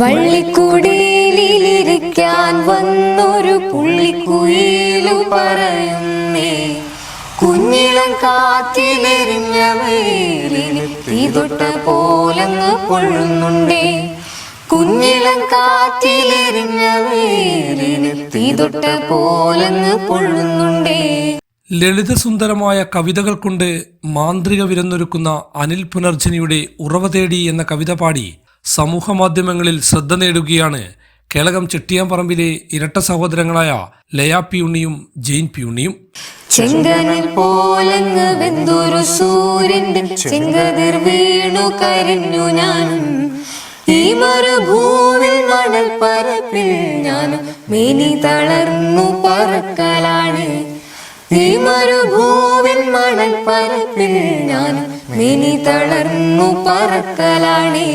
വള്ളിക്കുടിയിലിരിക്കാൻ വന്നൊരു പുള്ളിക്കുയിലു പറയുന്നേ കുഞ്ഞിളം കാറ്റിലെറിഞ്ഞ തീതൊട്ട പോലങ്ങ് പൊഴുന്നുണ്ടേ കുഞ്ഞിളം കാറ്റിലെറിഞ്ഞ തീതൊട്ട പോലങ്ങ് പൊഴുന്നുണ്ടേ ലളിതസുന്ദരമായ കവിതകൾ കൊണ്ട് മാന്ത്രിക വിരുന്നൊരുക്കുന്ന അനിൽ പുനർജനിയുടെ ഉറവ തേടി എന്ന കവിത പാടി സമൂഹ മാധ്യമങ്ങളിൽ ശ്രദ്ധ നേടുകയാണ് കേളകം ചെട്ടിയാമ്പറമ്പിലെ ഇരട്ട സഹോദരങ്ങളായ ലയാ പി ഉണ്ണിയും ജെയിൻ പി ഉണ്ണിയും ചെങ്കനിൽ പോലങ്ങ് വെന്തൊരു സൂര്യന്റെ ചെങ്കതിർ വീണു കരിഞ്ഞു ഞാൻ ഈ മരുഭൂവിൽ മണൽ പരപ്പിൽ ഞാൻ മിനി തളർന്നു പറക്കലാണ്. ഈ മരുഭൂവിൽ മണൽ പരപ്പിൽ ഞാൻ മിനി തളർന്നു പറക്കലാണ്.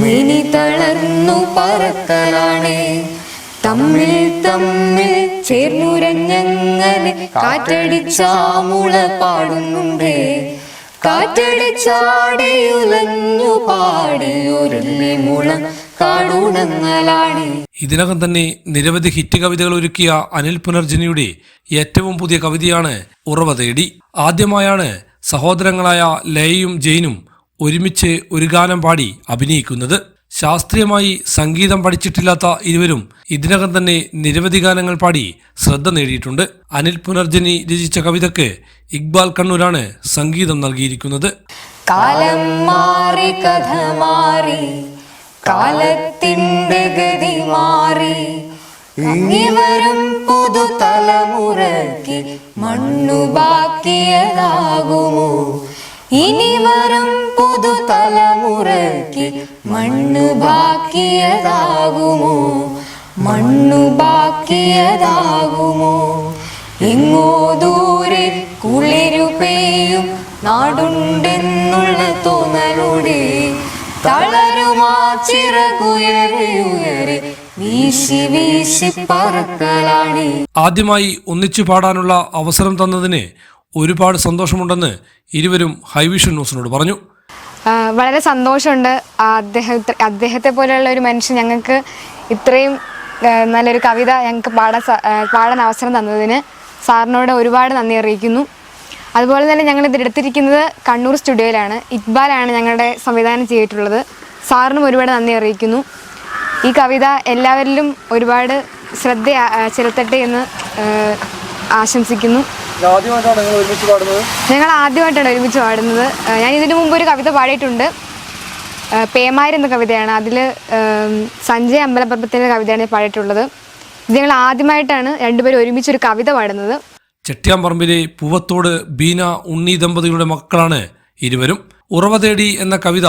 മേനി തളർന്നു പറക്കലാണ്. തമ്മിൽ തമ്മിൽ ചേർന്നുരഞ്ഞങ്ങനെ കാറ്റടിച്ചാമുള പാടുന്നുണ്ടേ. കാറ്റടിച്ചാടിയുലഞ്ഞു പാടിയൊരുള്ളി മുളം കാടുണങ്ങളാണ് ഇതിനകം തന്നെ നിരവധി ഹിറ്റ് കവിതകൾ ഒരുക്കിയ അനിൽ പുനർജനിയുടെ ഏറ്റവും പുതിയ കവിതയാണ് ഉറവ തേടി. ആദ്യമായാണ് സഹോദരങ്ങളായ ലയയും ജെയിനും ഒരുമിച്ച് ഒരു ഗാനം പാടി അഭിനയിക്കുന്നത്. ശാസ്ത്രീയമായി സംഗീതം പഠിച്ചിട്ടില്ലാത്ത ഇരുവരും ഇതിനകം തന്നെ നിരവധി ഗാനങ്ങൾ പാടി ശ്രദ്ധ നേടിയിട്ടുണ്ട്. അനിൽ പുനർജനി രചിച്ച കവിതയ്ക്ക് ഇക്ബാൽ കണ്ണൂരാണ് സംഗീതം നൽകിയിരിക്കുന്നത്. കാലം മാറി കഥ മാറി കാലത്തിന്റെ ഗതി മാറി. ഇവരും പുതുതലമുറയ്ക്ക് മണ്ണു ബാക്കിയതാകുമോ ഇനി വരും പുതുതലമുറയ്ക്ക് മണ്ണ് ബാക്കിയതാകുമോ? മണ്ണു ബാക്കിയതാകുമോ? എങ്ങോ ദൂരെ കുളിരു പെയ്യും നാടുണ്ടെന്നുള്ള തോന്നലുടെ തളരുമാ പറക്കലാണ് ആദ്യമായി ഒന്നിച്ചു പാടാനുള്ള അവസരം തന്നതിന് ഒരുപാട് സന്തോഷമുണ്ടെന്ന് ഇരുവരും ഹൈവിഷൻ ന്യൂസിനോട് പറഞ്ഞു. വളരെ സന്തോഷമുണ്ട്. അദ്ദേഹം അദ്ദേഹത്തെ പോലെയുള്ള ഒരു മനുഷ്യൻ ഞങ്ങൾക്ക് ഇത്രയും നല്ലൊരു കവിത ഞങ്ങൾക്ക് പാടാൻ പാടാൻ അവസരം തന്നതിന് സാറിനോട് ഒരുപാട് നന്ദി അറിയിക്കുന്നു. അതുപോലെ തന്നെ ഞങ്ങൾ ഇത് എടുത്തിരിക്കുന്നത് കണ്ണൂർ സ്റ്റുഡിയോയിലാണ്. ഇക്ബാലാണ് ഞങ്ങളുടെ സംവിധാനം ചെയ്തിട്ടുള്ളത്. സാറിനും ഒരുപാട് നന്ദി അറിയിക്കുന്നു. ഈ കവിത എല്ലാവരിലും ഒരുപാട് ശ്രദ്ധ ചെലുത്തട്ടെ എന്ന് ആശംസിക്കുന്നു. ആദ്യമായിട്ടാണ് നിങ്ങൾ ഒരുമിച്ച് പാടുന്നത്? ഞങ്ങൾ ആദ്യമായിട്ടാണ് ഒരുമിച്ച് പാടുന്നത്. ഞാൻ ഇതിനു മുമ്പ് ഒരു കവിത പാടിയിട്ടുണ്ട്. പേമാരി എന്ന കവിതയാണ്. അതിൽ സഞ്ജയ് അമ്പലപ്പുറത്തിന്റെ കവിതയാണ് ഞാൻ പാടിയിട്ടുള്ളത്. ഇത് ഞങ്ങൾ ആദ്യമായിട്ടാണ് രണ്ടുപേരും ഒരുമിച്ച് ഒരു കവിത പാടുന്നത്. ചെട്ടിയാമ്പറമ്പിലെ പൂവത്തോട് ബീന ഉണ്ണി ദമ്പതികളുടെ മക്കളാണ് ഇരുവരും. ഉറവ തേടി എന്ന കവിത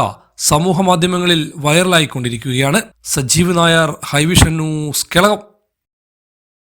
സമൂഹ മാധ്യമങ്ങളിൽ വൈറലായിക്കൊണ്ടിരിക്കുകയാണ്. Sajeev Nair High Vision news Kelakam.